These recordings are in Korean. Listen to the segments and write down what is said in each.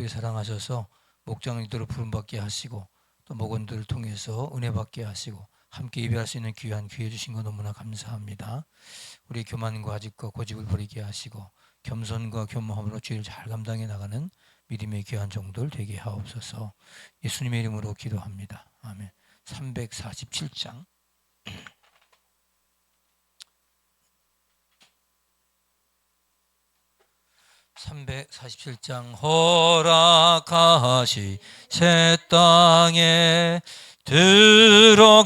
특별히 사랑하셔서 목장님들을 부름받게 하시고 또 목원들을 통해서 은혜 받게 하시고 함께 예배할 수 있는 귀한 기회 주신 거 너무나 감사합니다. 우리 교만과 아직과 고집을 버리게 하시고 겸손과 겸허함으로 죄를 잘 감당해 나가는 믿음의 귀한 종들 되게 하옵소서. 예수님의 이름으로 기도합니다. 아멘. 347장 347장 허락하시 새 땅에 들어가려면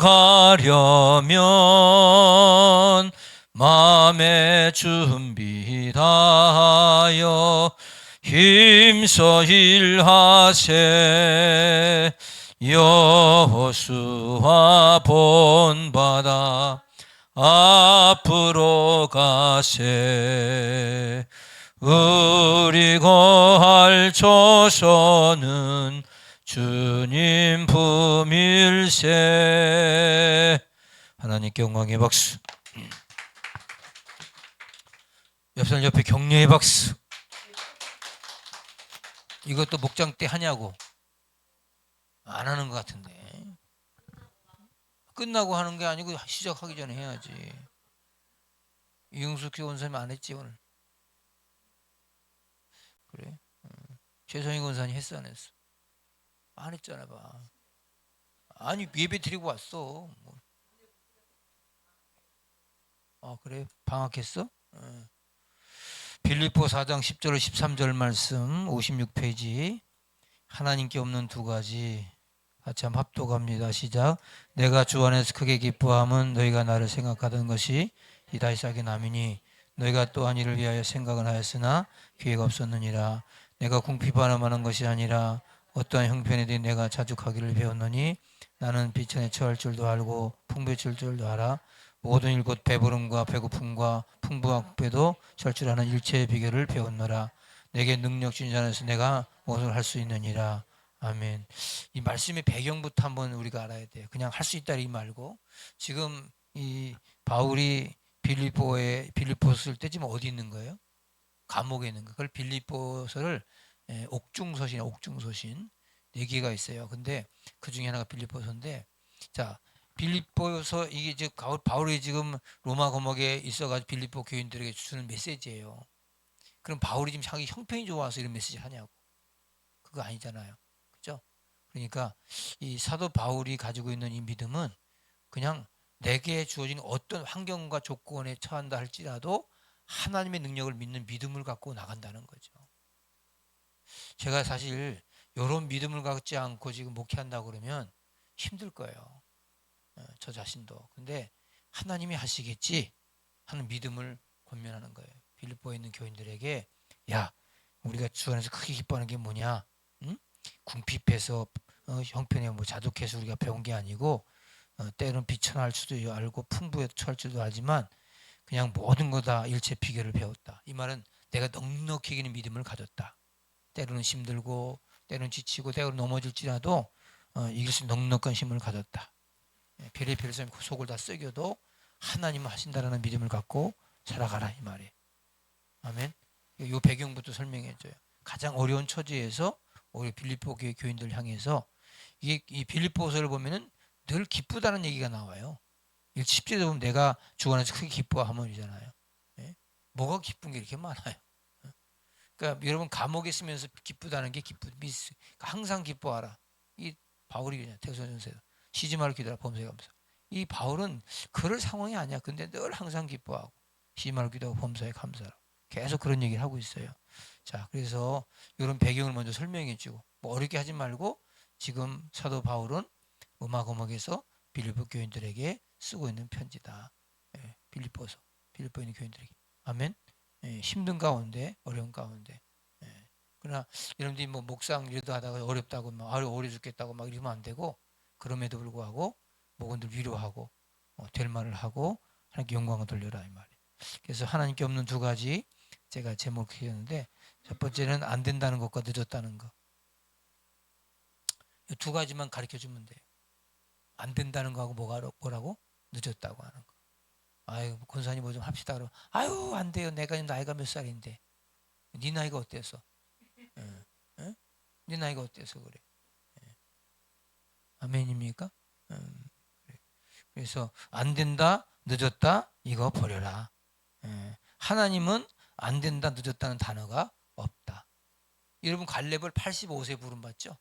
마음의 준비 다하여 힘써 일하세. 여호수아 본받아 앞으로 가세 우리 거할 조선은 주님 품일세. 하나님께 영광의 박수. 옆사람 옆에 격려의 박수. 이것도 목장 때 하냐고. 안 하는 것 같은데. 끝나고 하는 게 아니고 시작하기 전에 해야지. 이용숙 원사님 안 했지 오늘 그래 어. 최성희 권사님 했어 안 했어 안 했잖아 봐 아니 예배 드리고 왔어 뭐. 아 그래 방학했어 어. 빌립보 4장 10절 13절 말씀 56페이지 하나님께 없는 두 가지 한번 합독합니다. 시작. 내가 주 안에서 크게 기뻐함은 너희가 나를 생각하던 것이 이다 이삭이 남이니 너희가 또한 이를 위하여 생각을 하였으나 기회가 없었느니라. 내가 궁핍하는 것이 아니라 어떠한 형편에도 내가 자죽하기를 배웠노니 나는 비천에 처할 줄도 알고 풍부해질 줄도 알아. 모든 일 곧 배부름과 배고픔과 풍부함에도 절출하는 일체의 비결을 배웠노라. 내게 능력 자에서 내가 무엇을 할 수 있느니라. 아멘. 이 말씀의 배경부터 한번 우리가 알아야 돼요. 그냥 할 수 있다 이 말고 지금 이 바울이 빌립보에 빌립보서를 때 지금 어디 있는 거예요? 감옥에 있는 거. 그걸 빌립보서를 예, 옥중서신, 옥중서신 네 개가 있어요. 근데 그 중에 하나가 빌립보서인데 자 빌립보서 이게 이제 바울이 지금 로마 감옥에 있어가지고 빌립보 교인들에게 주는 메시지예요. 그럼 바울이 지금 자기 형편이 좋아서 이런 메시지 하냐고? 그거 아니잖아요. 그죠? 그러니까 이 사도 바울이 가지고 있는 이 믿음은 그냥 내게 주어진 어떤 환경과 조건에 처한다 할지라도 하나님의 능력을 믿는 믿음을 갖고 나간다는 거죠. 제가 사실 이런 믿음을 갖지 않고 지금 목회한다 그러면 힘들 거예요. 어, 저 자신도. 근데 하나님이 하시겠지 하는 믿음을 권면하는 거예요. 빌립보에 있는 교인들에게 야 우리가 주 안에서 크게 기뻐하는 게 뭐냐? 응? 궁핍해서 어, 형편에 뭐 자독해서 우리가 배운 게 아니고 어, 때로는 비천할 수도 알고 풍부에 처할 줄도 알지만 그냥 모든 거 다 일체 비결을 배웠다. 이 말은 내가 넉넉히 이기는 믿음을 가졌다. 때로는 힘들고 때로는 지치고 때로는 넘어질지라도 어, 이길 수 넉넉한 힘을 가졌다. 별의별 사람이 속을 다 썩여도 하나님은 하신다라는 믿음을 갖고 살아가라 이 말이에요. 아멘. 이 배경부터 설명해 줘요. 가장 어려운 처지에서 우리 빌립보 교회 교인들 향해서 이게 이 빌립보서를 보면은 늘 기쁘다는 얘기가 나와요. 10절에 보면 내가 주 안에서 크게 기뻐하면이잖아요. 예? 뭐가 기쁜 게 이렇게 많아요. 예? 그러니까 여러분 감옥에 있으면서 기쁘다는 게 기쁘 미스 그러니까 항상 기뻐하라. 이 바울이 그냥 대소전서에서 쉬지 말고 기도하라 범사에 감사. 이 바울은 그럴 상황이 아니야. 근데 늘 항상 기뻐하고 쉬지 말고 기도하고 범사에 감사하라. 계속 그런 얘기를 하고 있어요. 자, 그래서 이런 배경을 먼저 설명해 주고 뭐 어렵게 하지 말고 지금 사도 바울은 음악 음악에서 빌립보 교인들에게 쓰고 있는 편지다. 예, 빌립보서 빌립보 있는 교인들에게 아멘. 예, 힘든 가운데 어려운 가운데. 예, 그러나 여러분들이 뭐 목상 일도 하다가 어렵다고 막 어려 죽겠다고 막 이러면 안 되고 그럼에도 불구하고 목원들 위로하고 어, 될 말을 하고 하나님께 영광을 돌려라 이 말이에요. 그래서 하나님께 없는 두 가지 제가 제목했는데 첫 번째는 안 된다는 것과 늦었다는 것. 두 가지만 가르쳐 주면 돼요. 안 된다는 거하고 뭐가 뭐라고 늦었다고 하는 거. 아유 권사님 뭐 좀 합시다 그러면 아유 안 돼요. 내가 나이가 몇 살인데 네 나이가 어때서? 응. 응? 네 나이가 어때서 그래? 예. 아멘입니까? 음, 그래. 그래서 안 된다, 늦었다, 이거 버려라. 예. 하나님은 안 된다, 늦었다는 단어가 없다. 여러분 갈렙을 85세 부름 받죠?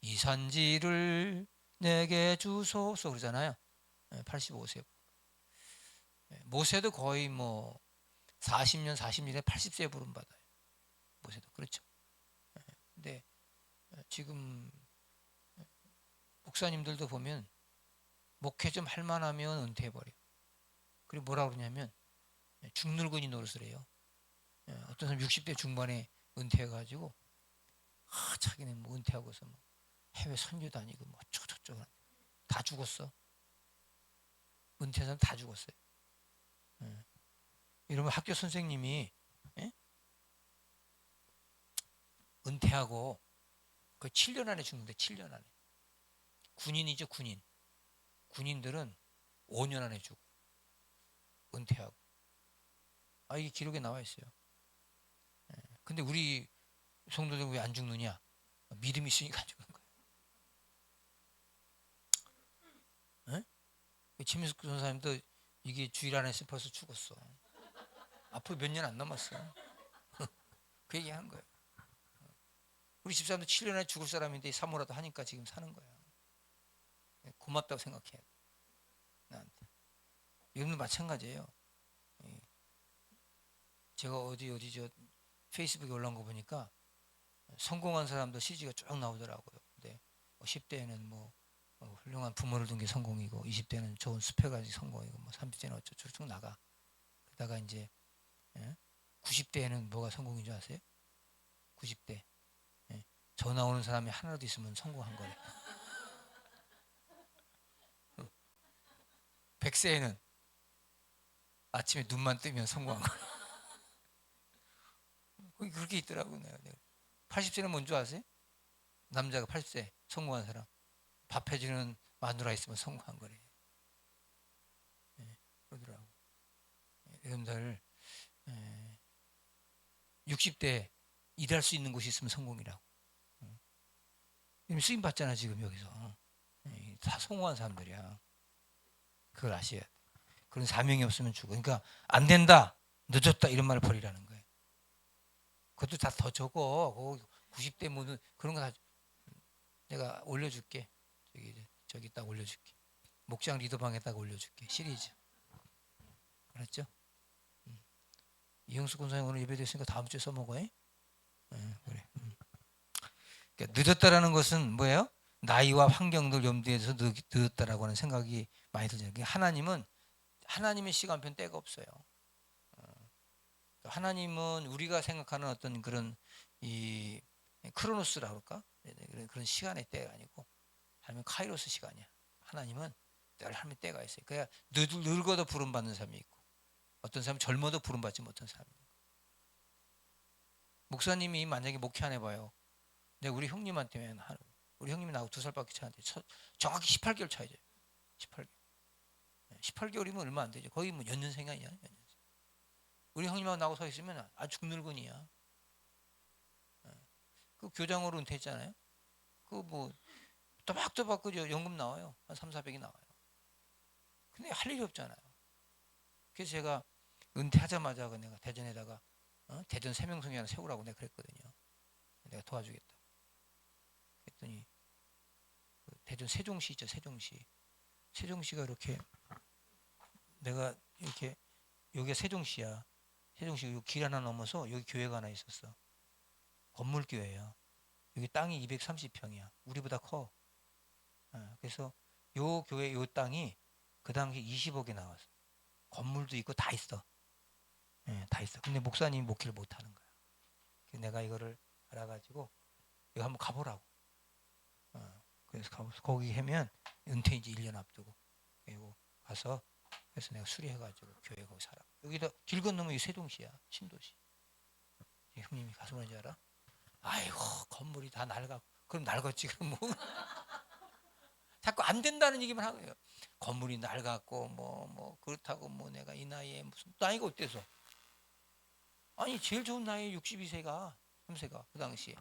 이 산지를 내게 주소서 그러잖아요. 85세. 모세도 거의 뭐 40년, 40년에 80세 부름 받아요. 모세도 그렇죠. 예, 근데 지금 목사님들도 보면 목회 좀 할 만하면 은퇴해 버려. 그리고 뭐라 그러냐면 중늙은이 노릇을 해요. 예, 어떤 사람 60대 중반에 은퇴해 가지고 아, 자기는 뭐 은퇴하고서 뭐 해외 선교 다니고 뭐 어쩌고 저쩌고 다 죽었어. 사람 다 죽었어요. 예. 이러면 학교 선생님이 예? 은퇴하고 그 7년 안에 죽는데 7년 안에 군인이죠 군인 군인들은 5년 안에 죽어 은퇴하고 아 이게 기록에 나와 있어요 예. 근데 우리 성도들 왜 안 죽느냐 믿음이 있으니까 안 죽는 거야 예? 김민숙 전사님도 이게 주일 안에 벌써 죽었어 앞으로 몇 년 안 남았어 그 얘기 하는 거예요 우리 집사람도 7년 안에 죽을 사람인데 사모라도 하니까 지금 사는 거야. 고맙다고 생각해야 돼. 나한테. 여러분도 마찬가지예요. 예. 제가 어디 어디 저 페이스북에 올라온 거 보니까 성공한 사람도 CG가 쭉 나오더라고요. 근데 10대에는 뭐 어, 훌륭한 부모를 둔 게 성공이고 20대는 좋은 스펙까지 성공이고 뭐 30대는 어쩌고 쭉 나가. 그러다가 이제 90대에는 뭐가 성공인 줄 아세요? 90대 전화 오는 사람이 하나라도 있으면 성공한 거래. 100세에는 아침에 눈만 뜨면 성공한 거래. 그렇게 있더라고요. 80세는 뭔지 아세요? 남자가 80세 성공한 사람. 밥 해주는 마누라 있으면 성공한 거래. 네, 그러더라고. 여러분들 60대 일할 수 있는 곳이 있으면 성공이라고. 이미 쓰임 받잖아 지금 여기서 다 성공한 사람들이야. 그걸 아셔야 돼. 그런 사명이 없으면 죽어. 그러니까 안 된다, 늦었다 이런 말을 버리라는 거예요. 그것도 다 더 적어. 90대 뭐는 그런 거 다 내가 올려줄게. 저기 저기 딱 올려줄게. 목장 리더방에다가 올려줄게. 시리즈. 알았죠? 음. 이영수 군사님 오늘 예배됐으니까 다음 주에 써먹어. 요 응, 그래. 음. 그러니까 늦었다라는 것은 뭐예요? 나이와 환경들 염두에 서 늦 었다라고 하는 생각이 많이 들잖아요. 그러니까 하나님은 하나님의 시간표는 때가 없어요. 어. 하나님은 우리가 생각하는 어떤 그런 이 크로노스라 그럴까? 네, 네, 그런 시간의 때가 아니고 하나님은 카이로스 시간이야. 하나님은 늘 하나님 때가 있어요. 그러니까 늙 어도 부름 받는 사람이 있고 어떤 사람 젊어도 부름 받지 못한 사람이 있고 목사님이 만약에 목회 안 해봐요. 내가 우리 형님한테 하는 우리 형님이 나하고 두 살밖에 차는데 정확히 18개월 차이죠. 18개월. 18개월이면 얼마 안 되죠. 거의 뭐 연년생 아니야. 연년생. 우리 형님하고 나하고 서 있으면 아주 늙은이야. 그 교장으로 은퇴했잖아요. 그뭐 또박또박 그죠 연금 나와요. 한 3, 400이 나와요. 근데 할 일이 없잖아요. 그래서 제가 은퇴하자마자 그 내가 대전에다가 어? 대전 세명성이 하나 세우라고 내가 그랬거든요. 내가 도와주겠다. 그랬더니 그 대전 세종시 있죠 세종시 세종시가 이렇게 내가 이렇게 여기가 세종시야 세종시 길 하나 넘어서 여기 교회가 하나 있었어 건물 교회야 여기 땅이 230평이야 우리보다 커 어, 그래서 요 교회 요 땅이 그 당시 20억에 나왔어 건물도 있고 다 있어 예, 다 있어 근데 목사님이 목회를 못 하는 거야 내가 이거를 알아가지고 이거 한번 가보라고 어, 그래서 거기 하면 은퇴 이제 1년 앞두고 그리고 가서 그래서 내가 수리해가지고 교회 거기 살아. 여기다 길 건너면 이 세종시야 신도시. 형님이 가서 뭐지 알아? 아이고 건물이 다 낡아. 그럼 낡았지 그럼 뭐. 자꾸 안 된다는 얘기만 하고요. 건물이 낡았고 뭐뭐 뭐 그렇다고 뭐 내가 이 나이에 무슨 나이가 어때서? 아니 제일 좋은 나이 62세가 3세가 그 당시에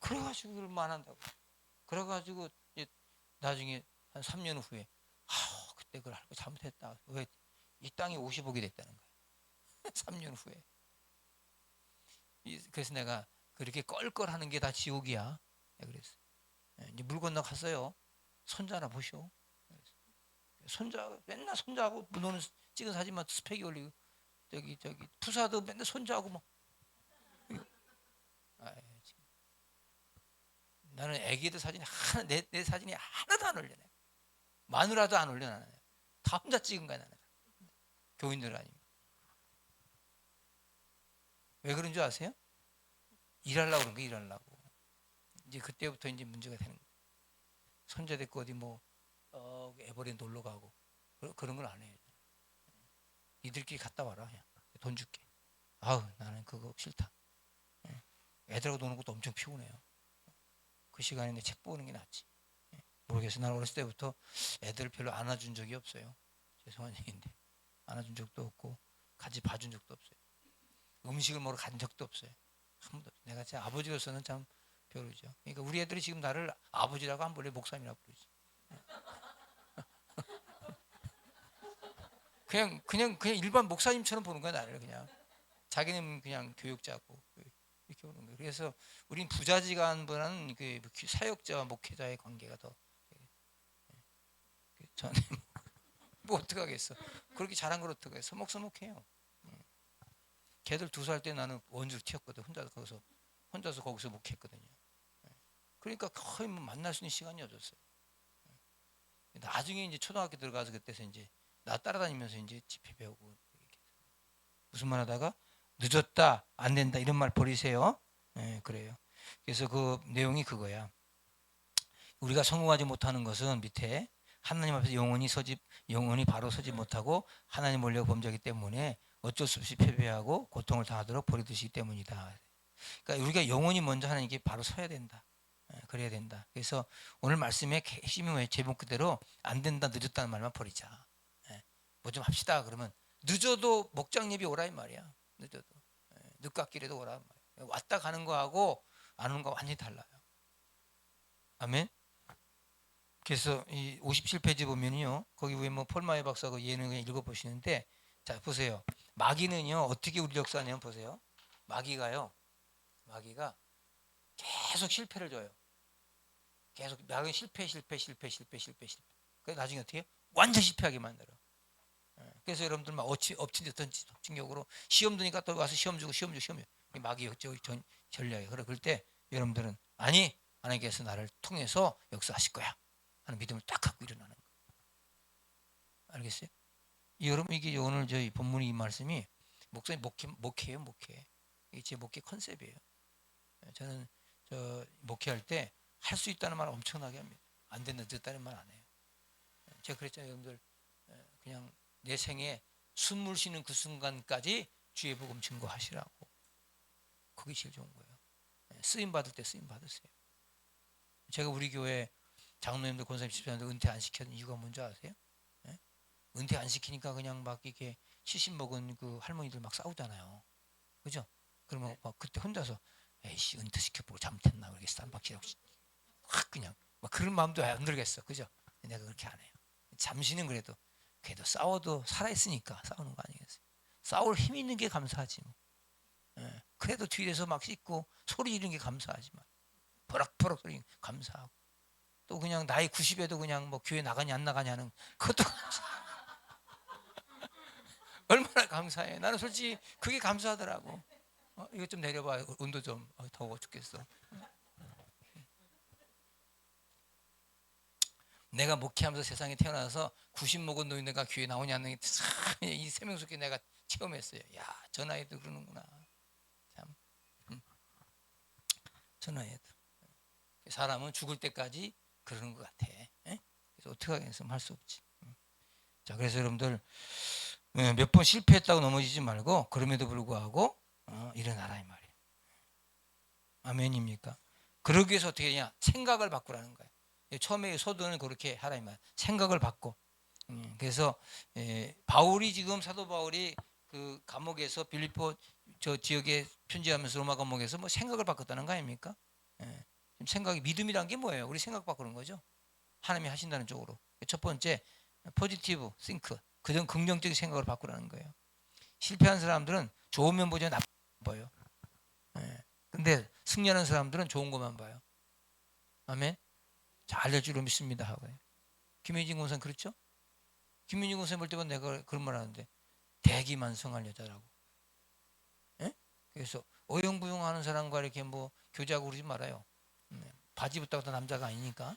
그래가지고 그럴만 한다고. 그래가지고 나중에 한 3년 후에 아 그때 그걸 알고 잘못했다. 왜 이 땅이 50억이 됐다는 거야. 3년 후에. 이- 그래서 내가 그렇게 껄껄하는 게 다 지옥이야. 내가 그랬어. 예, 이제 물 건너 갔어요. 손자나. 그래서 손자 맨날 손자하고 노는 찍은 사진만 스펙이 올리고 저기 저기 푸사도 맨날 손자하고 막. 아이, 참. 나는 애기들 사진이 하나 내, 내 사진이 하나도 안 올려 내. 마누라도 안 올려 나는. 다 혼자 찍은 거야 나는. 교인들 아니면. 왜 그런 줄 아세요? 일하려고 그런 거 일하려고. 이제 그때부터 이제 문제가 되는 거예요. 손자 데리고 어디 뭐 어, 에버랜드 놀러 가고 그, 그런 걸 안 해요. 니들끼리 갔다 와라. 그냥. 돈 줄게. 아우 나는 그거 싫다. 예. 애들하고 노는 것도 엄청 피곤해요. 그 시간에 내 책 보는 게 낫지. 예. 모르겠어. 나는 어렸을 때부터 애들을 별로 안아준 적이 없어요. 죄송한 얘기인데 안아준 적도 없고 같이 봐준 적도 없어요. 음식을 먹으러 간 적도 없어요. 한 번도. 내가 제 아버지로서는 참 별로죠. 그러니까 우리 애들이 지금 나를 아버지라고 안 부르 목사님이라고 부르지. 그냥 그냥 그냥 일반 목사님처럼 보는 거야 나를 그냥. 자기는 그냥 교육자고 이렇게 보는 거예요. 그래서 우린 부자지간보다는 그 사역자와 목회자의 관계가 더. 예. 저는 뭐 어떡하겠어. 그렇게 잘한 걸 어떡해. 서먹서먹해요. 음. 걔들 두 살 때 나는 원주를 튀었거든. 혼자서 거기서 혼자서 거기서 목했거든요. 예. 그러니까 거의 뭐 만날 수 있는 시간이 없었어요. 예. 나중에 이제 초등학교 들어가서 그때서 이제 나 따라다니면서 이제 집회 배우고. 무슨 말 하다가 늦었다 안 된다 이런 말 버리세요. 예, 그래요. 그래서 그 내용이 그거야. 우리가 성공하지 못하는 것은 밑에 하나님 앞에서 영원히 서지 영원히 바로 서지 못하고 하나님 몰려 범죄하기 때문에 어쩔 수 없이 패배하고 고통을 당하도록 버리듯이 때문이다. 그러니까 우리가 영원히 먼저 하나님께 바로 서야 된다. 예, 그래야 된다. 그래서 오늘 말씀의 핵심이? 제목 그대로 안 된다 늦었다는 말만 버리자. 뭐 좀 합시다. 그러면 늦어도 목장 예비 오라 이 말이야. 늦어도 예, 늦깎이라도 오라. 왔다 가는 거하고 안 오는 거 완전히 달라요. 아멘. 그래서 이 57페이지 보면요. 거기 위에 뭐 폴마이 박사 그 예능 그냥 읽어 보시는데 자 보세요. 마귀는요 어떻게 우리 역사냐면 보세요. 마귀가요. 마귀가 계속 실패를 줘요. 계속 마귀는 실패 실패 실패 실패 실패 실패. 그래서 나중에 어떻게 해요? 완전 실패하게 만들어. 예, 그래서 여러분들 막 엎치, 엎친 듯한 격으로 시험 드니까 또 와서 시험 주고 시험 주고 시험 주고 이게 마귀 역적 전 전략이에요. 그래 그럴 때 여러분들은 아니 하나님께서 나를 통해서 역사하실 거야 하는 믿음을 딱 갖고 일어나는 거예요. 알겠어요? 이 여러분 이게 오늘 저희 본문이 이 말씀이 목사님 목회 목회예요 목회 이게 제 목회 컨셉이에요. 예, 저는 저 목회할 때 할 수 있다는 말 엄청나게 합니다. 안 된다 늦었다는 말 안 해요. 예, 제가 그랬잖아요 여러분들 예, 그냥 내 생에 숨을 쉬는 그 순간까지 주의 복음 증거하시라고. 그게 제일 좋은 거예요. 예, 쓰임 받을 때 쓰임 받으세요. 제가 우리 교회 장로님들 권사님 집사님들 은퇴 안 시키는 이유가 뭔지 아세요? 예? 은퇴 안 시키니까 그냥 막 이게 70 먹은 그 할머니들 막 싸우잖아요. 그죠? 그러면 막 그때 혼자서 에이씨 은퇴 시켜보고 잘못했나 그렇게 쌈박질하고 확 그냥 막 그런 마음도 안 들겠어. 그죠? 내가 그렇게 안 해요. 잠시는 그래도 그래도 싸워도 살아 있으니까 싸우는 거 아니겠어요? 싸울 힘 있는 게 감사하지 뭐. 예, 그래도 뒤에서 막 씻고 소리 지르는 게 감사하지만 버럭버럭 소리 감사하고 또 그냥 나이 90에도 그냥 뭐 교회 나가냐 안 나가냐는 그것도. 얼마나 감사해. 나는 솔직히 그게 감사하더라고. 어, 이거 좀 내려봐. 온도 좀 어, 더워 죽겠어. 내가 목회하면서 세상에 태어나서 90 먹은 노인네가 교회 나오냐는 이 세명숙에 내가 체험했어요. 야, 저 나이도 그러는구나. 참, 음. 저 나이도 사람은 죽을 때까지 그러는 것 같아. 에? 그래서 어떻게 하겠으면 할 수 없지. 음. 자, 그래서 여러분들 예, 몇번 실패했다고 넘어지지 말고 그럼에도 불구하고 어, 일어나라 이 말이에요. 아멘입니까? 그러기 위해서 어떻게 하냐? 생각을 바꾸라는 거예요. 처음에 소도는 그렇게 말. 생각을 바꿔. 음, 그래서 에, 바울이 지금 사도 바울이 그 감옥에서 빌립보 저 지역에 편지하면서 로마 감옥에서 뭐 생각을 바꿨다는 거 아닙니까? 예. 생각이 믿음이란 게 뭐예요? 우리 생각 바꾸는 거죠. 하나님이 하신다는 쪽으로. 첫 번째 포지티브 싱크. 그전 긍정적인 생각을 바꾸라는 거예요. 실패한 사람들은 좋은 면 보지 나쁜 면 봐요. 예. 근데 승리하는 사람들은 좋은 것만 봐요. 아멘. 잘 될 줄로 믿습니다 하고요. 김효진 권사님 그렇죠? 김효진 권사님 볼 때마다 내가 그런 말 하는데 대기만성한 여자라고. 예? 그래서 어영부영하는 사람과 이렇게 뭐 교제하고 그러지 말아요. 네. 바지 붙다고 남자가 아니니까.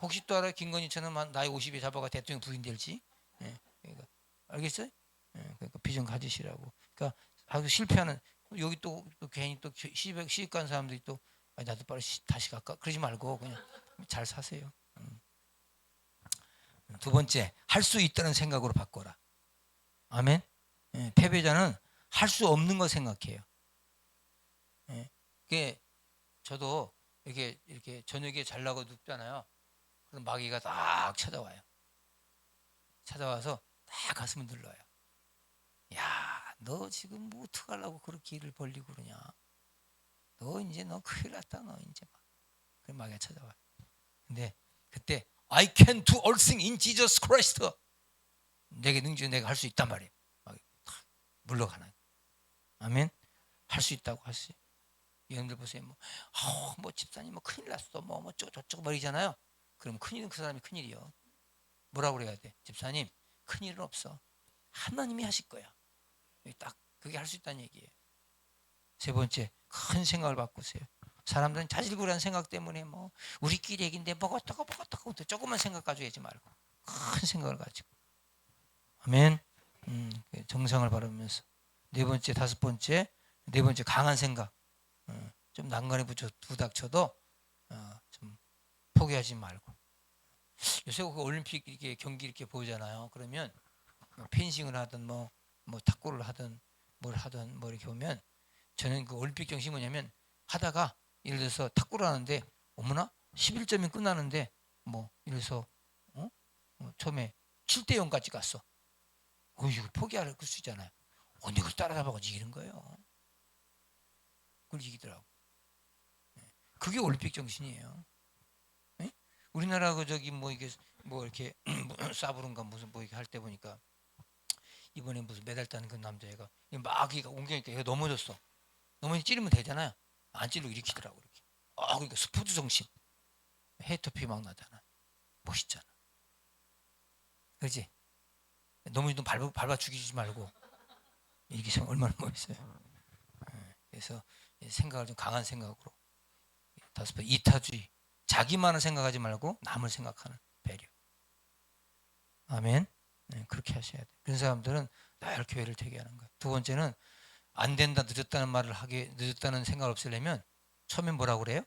혹시 또 알아요? 김건희처럼 한 나이 50에 잡아가 대통령 부인 될지. 예. 그러니까 알겠어요? 예. 그러니까 비전 가지시라고. 그러니까 아주 실패하는 여기 또, 또 괜히 또 시집 시집 간 사람들이 또 아, 나도 시- 다시 갈까 그러지 말고 그냥 잘 사세요. 음. 두 번째 할 수 있다는 생각으로 바꿔라. 아멘. 예, 패배자는 할 수 없는 거 생각해요. 예, 그게 저도 이렇게 이렇게 저녁에 잘 나고 눕잖아요. 그럼 마귀가 딱 찾아와요. 찾아와서 딱 가슴을 눌러요. 야, 너 지금 뭐 어떡하려고 그렇게 일을 벌리고 그러냐? 너 이제 너 큰일 났다 너 이제 막. 그 마귀가 찾아와요. 근데 그때 I can do all things in Jesus Christ. 내게 능지 내가 할 수 있단 말이에요. 막탁 물러가는. 아멘. 할 수 있다고 하시. 여러분들 보세요. 뭐, 어, 뭐 집사님 뭐 큰일 났어. 뭐, 뭐 저쪽 저쪽 말이잖아요. 그럼 큰일은 그 사람이 큰일이요. 뭐라고 그래야 돼? 집사님 큰일은 없어. 하나님이 하실 거야. 딱 그게 할 수 있다는 얘기예요. 세 번째 큰 생각을 바꾸세요. 사람들은 자질구레한 생각 때문에 뭐 우리끼리 얘긴데 뭐가 어떡하고 뭐가 또 조금만 생각 가지고 하지 말고 큰 생각을 가지고. 아멘. 음, 정상을 바르면서. 네 번째 다섯 번째 네 번째 강한 생각. 어, 좀 난간에 붙여 부닥쳐도 어, 좀 포기하지 말고. 요새 그 올림픽 이렇게 경기 이렇게 보잖아요. 그러면 뭐 펜싱을 하든 뭐, 뭐 탁구를 하든 뭘 하든 뭐 이렇게 보면 저는 그 올림픽 정신이 뭐냐면 하다가 예를 들어서 탁구를 하는데 어머나 11점이 끝나는데 뭐 예를 들어서 어? 어, 처음에 7대 0까지 갔어. 어 이거 포기할 수 있잖아요. 언니 그걸 따라잡아가 이기는 거예요. 그걸 이기더라고. 예. 그게 올림픽 정신이에요. 예? 우리나라 그 저기 뭐 이게 뭐 이렇게 싸부른가 무슨 뭐 이렇게 할 때 보니까 이번에 무슨 메달 따는 그 남자애가 막 이가 옮기니까 얘가 넘어졌어. 넘어지 찌르면 되잖아요. 안 찔러 일으키더라고 이렇게. 아 그러니까 스포츠 정신. 헤이터피 막 나잖아. 멋있잖아. 그렇지? 넘어지도 밟아, 밟아 죽이지 말고 이게 참 얼마나 멋있어요. 예, 그래서 생각을 좀 강한 생각으로 다섯 번 이타주의 자기만을 생각하지 말고 남을 생각하는 배려. 아멘. 네, 그렇게 하셔야 돼. 그런 사람들은 늘 교회를 되게 하는 거예요. 두 번째는 안 된다 늦었다는 말을 하게 늦었다는 생각을 없애려면 처음에 뭐라고 그래요?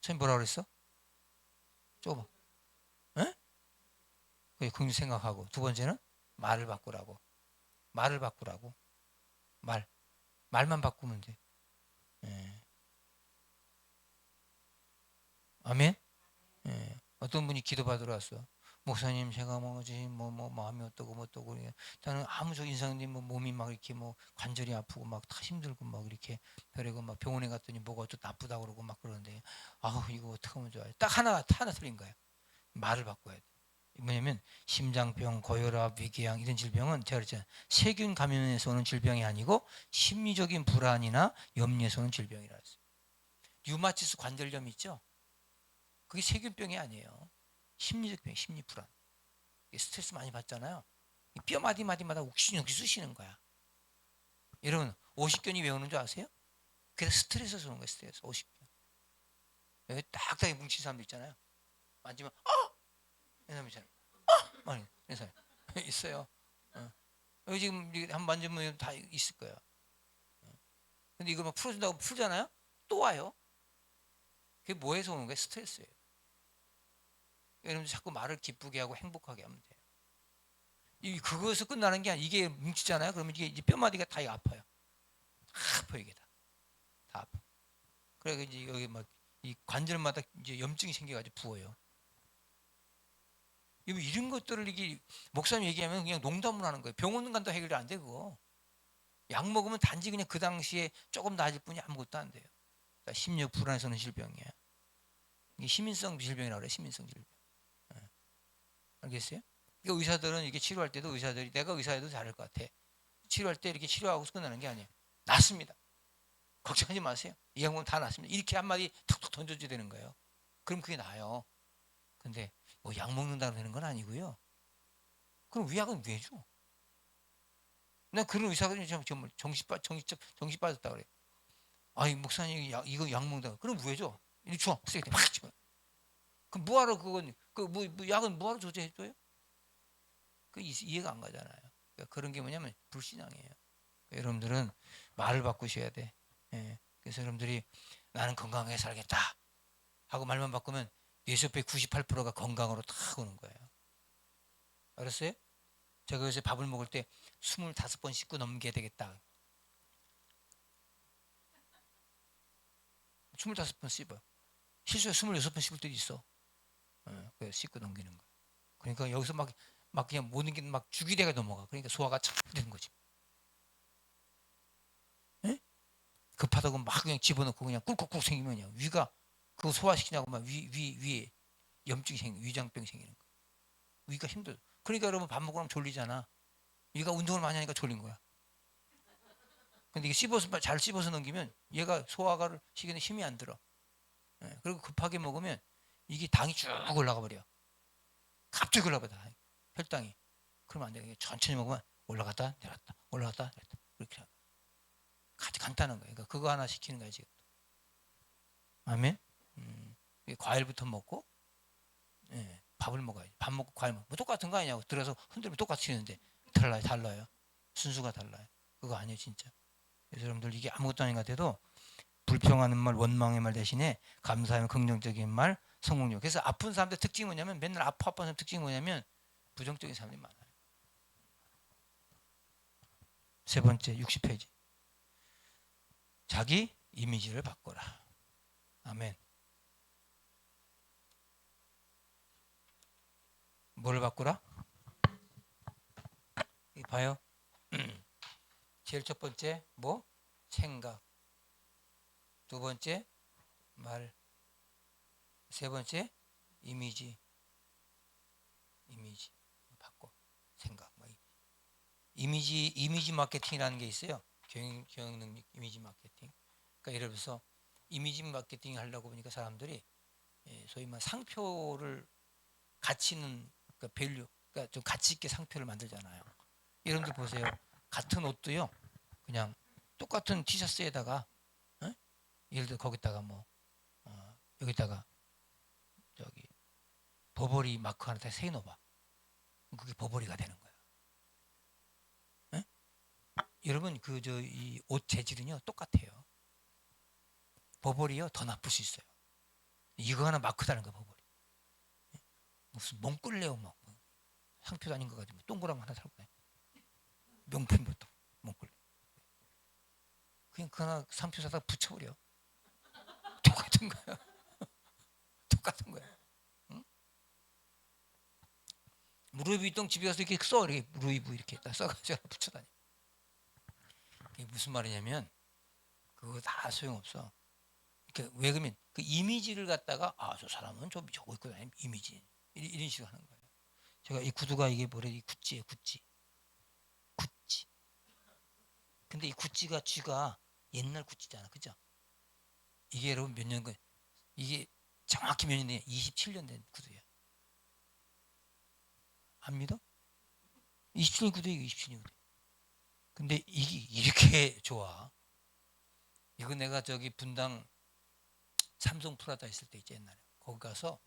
처음에 뭐라고 그랬어? 좁아. 에? 그게 생각하고 두 번째는 말을 바꾸라고. 말을 바꾸라고. 말. 말만 바꾸면 돼. 예. 아멘. 예. 어떤 분이 기도 받으러 왔어. 목사님 제가 뭐지 뭐 뭐 마음이 어떠고 뭐 어떠고 저는 아무 저 인상님 뭐 몸이 막 이렇게 뭐 관절이 아프고 막 다 힘들고 막 이렇게 그리고 막 병원에 갔더니 뭐가 또 나쁘다 그러고 막 그러는데 아우 이거 어떻게 하면 좋아요. 딱 하나 하나 틀린 거예요. 말을 바꿔야 돼 뭐냐면 심장병 고혈압 위궤양 이런 질병은 제가 그랬잖아요. 세균 감염에서 오는 질병이 아니고 심리적인 불안이나 염려에서 오는 질병이라 했어요. 류마티스 관절염 있죠? 그게 세균병이 아니에요 심리적 병, 심리 불안. 스트레스 많이 받잖아요. 뼈 마디 마디마다 욱신욱신 쑤시는 거야. 여러분 50견이 왜 오는 줄 아세요? 그래서 스트레스에서 오는 거예요. 스트레스 50견. 여기 딱딱하게 뭉친 사람도 있잖아요. 만지면 어! 이런 사람 있잖아요. 어! 막 이런 사람 있어요. 어. 여기 지금 한 만지면 다 있을 거야. 어. 근데 이걸 막 풀어준다고 풀잖아요. 또 와요. 그게 뭐에서 오는 거예요? 스트레스예요. 여러분 자꾸 말을 기쁘게 하고 행복하게 하면 돼요. 이 그것에서 끝나는 게 아니라 이게 뭉치잖아요. 그러면 이게 이제 뼈마디가 다 아파요. 다 아파 이게 다. 다 아파. 그래 이제 여기 막 이 관절마다 이제 염증이 생겨가지고 부어요. 이런 것들을 이게 목사님 얘기하면 그냥 농담을 하는 거예요. 병원 간다 해결이 안 돼 그거. 약 먹으면 단지 그냥 그 당시에 조금 나아질 뿐이 아무것도 안 돼요. 그러니까 심력 불안해서 오는 질병이야. 이게 시민성 질병이라고 그래. 시민성 질병. 예. 알겠어요? 그러니까 의사들은 이게 치료할 때도 의사들이 내가 의사여도 잘할 것 같아. 치료할 때 이렇게 치료하고 끝나는 게 아니에요. 낫습니다. 걱정하지 마세요. 이 약물은 다 낫습니다. 이렇게 한마디 툭툭 던져줘야 되는 거예요. 그럼 그게 나아요. 근데 뭐 약 먹는다고 되는 건 아니고요. 그럼 위약은 왜 줘? 나 그런 의사가 좀 정말 정신 빠 정신 정신 빠졌다 그래. 아이 목사님 약, 이거 약 먹는다. 그럼 왜 줘? 이리 줘. 쓰레기 막 줘. 그럼 뭐하러 그건 그뭐 뭐 약은 뭐하러 조제해 줘요? 그 이- 이해가 안 가잖아요. 그러니까 그런 게 뭐냐면 불신앙이에요. 그러니까 여러분들은 말을 바꾸셔야 돼. 예. 그래서 여러분들이 나는 건강하게 살겠다 하고 말만 바꾸면 뇌세포의 98%가 건강으로 탁 오는 거예요. 알았어요? 제가 요새 밥을 먹을 때 25번 씻고 넘겨야 되겠다. 25번 씹어요. 실수에 26번 씹을 때도 있어. 예, 그래서 씹고 넘기는 거야. 그러니까 여기서 막, 막 그냥 모든 게막 죽이대가 넘어가. 그러니까 소화가 잘 되는 거지. 예? 급하다고 막 그냥 집어넣고 그냥 꿀꺽꿀 생기면 그냥 위가 그거 소화시키냐고 막 위, 위, 위에 염증이 생기 위장병이 생기는 거야. 위가 힘들어. 그러니까 여러분 밥 먹고 나면 졸리잖아. 얘가 운동을 많이 하니까 졸린 거야. 근데 이게 씹어서 잘 씹어서 넘기면 얘가 소화가 시키는 힘이 안 들어. 예, 그리고 급하게 먹으면 이게 당이 쭉 올라가 버려. 갑자기 올라가 버려. 혈당이. 그러면 안 돼. 천천히 먹으면 올라갔다 내렸다 올라갔다 내렸다 그렇게 하고. 아주 간단한 거예요. 그러니까 그거 하나 시키는 거야 지금. 아멘. 음, 과일부터 먹고, 예, 밥을 먹어야지. 밥 먹고 과일 먹고 뭐 똑같은 거 아니냐고 들어서 흔들면 똑같이 하는데 달라요, 달라요. 순수가 달라요. 그거 아니에요, 진짜. 여러분들 이게 아무것도 아닌 것 같아도 불평하는 말, 원망의 말 대신에 감사하는 긍정적인 말, 성공력. 그래서 아픈 사람들 특징이 뭐냐면 맨날 아파 아파하는 특징이 뭐냐면 부정적인 사람들이 많아요. 세 번째 60페이지. 자기 이미지를 바꿔라. 아멘. 뭐를 바꾸라? 이 봐요. 제일 첫 번째 뭐? 생각. 두 번째 말. 세 번째 이미지. 이미지 바꿔. 생각. 뭐 이미지 이미지 마케팅이라는 게 있어요. 경영 경영 능력 이미지 마케팅. 그러니까 예를 들어서 이미지 마케팅 하려고 보니까 사람들이 예, 소위 말 상표를 가치 있는 그러니까 밸류 그러니까 좀 가치 있게 상표를 만들잖아요. 여러분들 보세요. 같은 옷도요. 그냥 똑같은 티셔츠에다가 어? 예를 들어 거기다가 뭐 어, 여기다가 저기 버버리 마크 하나 다 세놓봐. 그게 버버리가 되는 거야. 예? 여러분 그 저 이 옷 재질은요 똑같아요. 버버리요 더 나쁠 수 있어요. 이거 하나 마크 다는 거 버버리. 예? 무슨 몽골레오 막 뭐, 상표도 아닌 거 가지고 동그란 거 하나 살고 다녀. 명품부터 몽골레. 그냥 그 하나 상표 사다 붙여버려. 똑같은 거야. 똑같은 거야. 응? 루이비통 집에 가서 이렇게 써 이렇게 루이브 이렇게 딱 써가지고 붙여 다녀. 이게 무슨 말이냐면 그거 다 소용없어. 그러니까 왜 그러면 그 이미지를 갖다가 아 저 사람은 좀 저거 입고 다니는 이미지 이런, 식으로 하는 거예요. 제가 이 구두가 이게 뭐래 이 구찌예요 구찌 구찌. 근데 이 구찌가 쥐가 옛날 구찌잖아, 그죠? 이게 여러분 몇 년간 이게 정확히 몇년된 27년 된 구두야. 안 믿어? 27년 구두예요, 27년 구두. 근데 이게 이렇게 좋아. 이거 내가 저기 분당 삼성 프라다 있을 때 있지 옛날에 거기 가서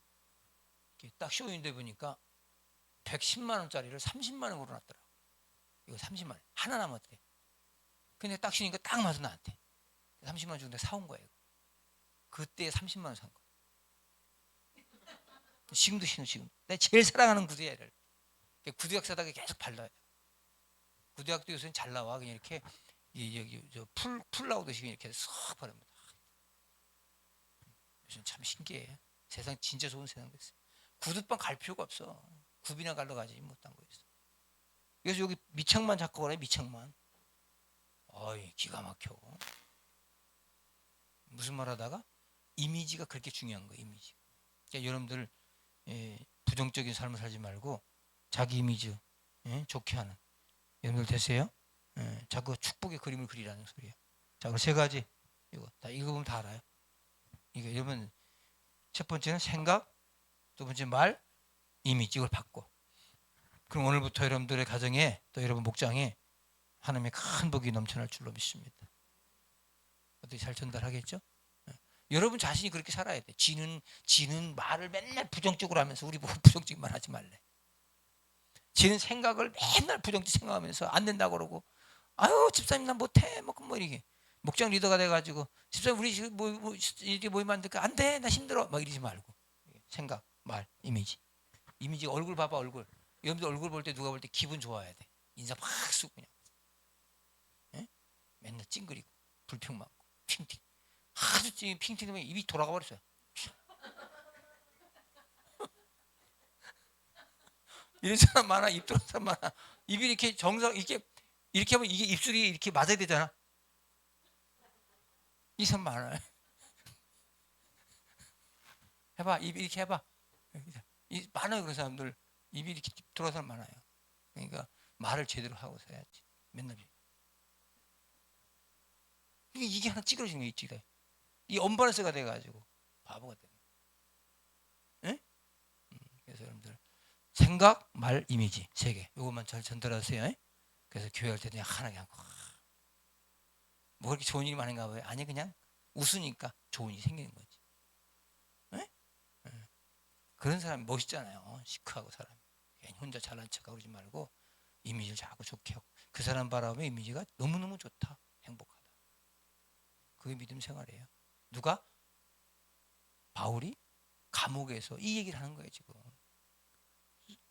딱 쇼윈도에 보니까 110만 원짜리를 30만 원으로 놨더라. 이거 30만 원 하나 남았대. 근데 딱 신으니까 딱 맞아 나한테. 30만 원 내가 사온 거예요. 그때 30만 원 산 거. 지금도 신어 지금. 내가 제일 사랑하는 구두야 얘를. 구두약 사다가 계속 발라야 돼. 구두약도 요새는 잘 나와 그냥 이렇게 이 여기 저풀풀 나오듯이 이렇게 싹 바릅니다. 요즘 참 신기해. 세상 진짜 좋은 세상 됐어. 구두방 갈 필요가 없어. 굽이나 갈러 가지 못한 거 있어. 그래서 여기 미창만 잡고 그래 미창만. 어이 기가 막혀. 무슨 말하다가 이미지가 그렇게 중요한 거예요. 이미지. 그러니까 여러분들 예, 부정적인 삶을 살지 말고 자기 이미지 예, 좋게 하는 여러분들 되세요. 예, 자꾸 축복의 그림을 그리라는 소리예요. 자, 그럼 세 가지 이거 다 이거 보면 다 알아요. 이거 여러분 첫 번째는 생각, 두 번째 말, 이미지 이걸 바꿔. 그럼 오늘부터 여러분들의 가정에 또 여러분 목장에 하나님의 큰 복이 넘쳐날 줄로 믿습니다. 어떻게 잘 전달하겠죠? 예. 여러분 자신이 그렇게 살아야 돼. 지는 지는 말을 맨날 부정적으로 하면서 우리 보고 부정적인 말 하지 말래. 지는 생각을 맨날 부정적 생각하면서 안 된다고 그러고 아유 집사님 나 못해 뭐, 뭐 이렇게. 목장 리더가 돼가지고 집사님 우리 지금 뭐, 뭐 이렇게 모임 만들까? 안돼 나 힘들어. 막 이러지 말고. 생각 말 이미지. 이미지 얼굴 봐봐 얼굴. 여러분들 얼굴 볼 때 누가 볼 때 기분 좋아야 돼. 인사 팍 쓰고 그냥. 예? 맨날 찡그리고 불평 많고 핑팅. 아주 찡 핑팅 되면 입이 돌아가 버렸어요 이런 사람 많아 입 돌아간 사람 많아. 입이 이렇게 정상 이렇게 이렇게 하면 이게 입술이 이렇게 맞아야 되잖아. 이 사람 많아요 해봐 입 이렇게 해봐. 이 많아요 그런 사람들. 입이 이렇게 돌아간 사람 많아요. 그러니까 말을 제대로 하고 서야지 맨날. 이게 하나 찌그러지는 게 있지 이 언밸런스가 돼가지고 바보가 되는 거야 예? 음, 그래서 여러분들 생각, 말, 이미지 세 개. 이것만 잘 전달하세요. 예? 그래서 교회 할때 그냥 하나 그냥 와, 뭐 그렇게 좋은 일이 많은가 봐요. 아니 그냥 웃으니까 좋은 일이 생기는 거지. 예? 예. 그런 사람이 멋있잖아요. 시크하고 사람. 괜히 혼자 잘난 척하고 그러지 말고 이미지를 자꾸 좋게 하고 그 사람 바라보면 이미지가 너무너무 좋다. 행복하다. 그게 믿음 생활이에요. 누가? 바울이 감옥에서 이 얘기를 하는 거예요, 지금.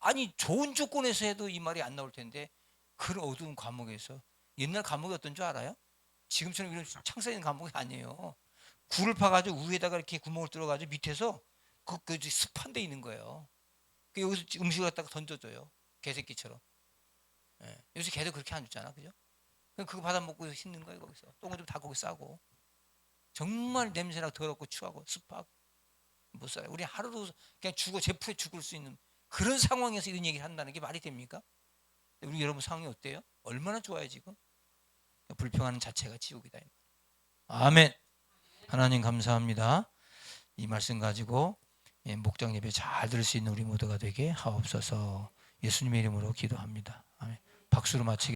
아니 좋은 조건에서 해도 이 말이 안 나올 텐데 그런 어두운 감옥에서 옛날 감옥이 어떤 줄 알아요? 지금처럼 이런 창사 있는 감옥이 아니에요. 굴을 파가지고 위에다가 이렇게 구멍을 뚫어가지고 밑에서 그, 그 습한 데 있는 거예요. 그 여기서 음식을 갖다가 던져줘요. 개새끼처럼. 예. 요새 개도 그렇게 안 줬잖아, 그죠? 그거 받아 먹고 씻는 거예요 거기서. 똥을 좀 다 거기 싸고. 정말 냄새나 더럽고 추하고 습하고 못 살아요. 우리 하루도 그냥 죽어 제풀에 죽을 수 있는 그런 상황에서 이런 얘기를 한다는 게 말이 됩니까? 우리 여러분 상황이 어때요? 얼마나 좋아요 지금? 불평하는 자체가 지옥이다. 아멘. 하나님 감사합니다. 이 말씀 가지고 예, 목장 예배 잘 들을 수 있는 우리 모두가 되게 하옵소서. 예수님의 이름으로 기도합니다. 아멘. 박수로 마치겠습니다.